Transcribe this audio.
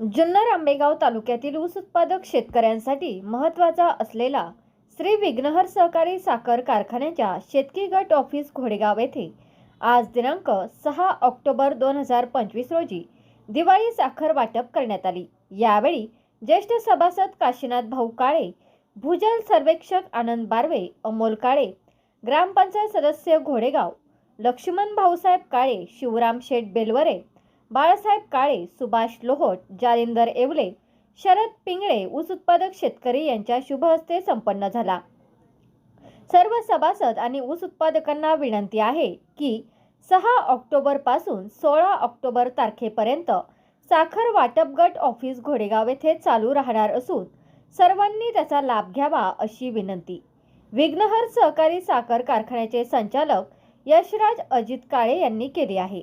जुन्नर आंबेगाव तालुक्यातील ऊस उत्पादक शेतकऱ्यांसाठी महत्त्वाचा असलेला श्री विघ्नहर सहकारी साखर कारखान्याच्या शेतकी गट ऑफिस घोडेगाव येथे आज दिनांक सहा ऑक्टोबर दोन हजार पंचवीस रोजी दिवाळी साखर वाटप करण्यात आली. यावेळी ज्येष्ठ सभासद काशीनाथ भाऊ काळे भूजल सर्वेक्षक आनंद बारवे अमोल काळे ग्रामपंचायत सदस्य घोडेगाव लक्ष्मण भाऊसाहेब काळे शिवराम शेठ बेलवरे बाळासाहेब काळे सुभाष लोहोट जालिंदर येवले शरद पिंगळे ऊस उत्पादक शेतकरी यांच्या शुभ हस्ते संपन्न झाला. सर्व सभासद आणि ऊस उत्पादकांना विनंती आहे की सहा ऑक्टोबरपासून सोळा ऑक्टोबर तारखेपर्यंत साखर वाटप गट ऑफिस घोडेगाव येथे चालू राहणार असून सर्वांनी त्याचा लाभ घ्यावा अशी विनंती. विघ्नहर सहकारी साखर कारखान्याचे संचालक यशराज अजित काळे यांनी केली आहे.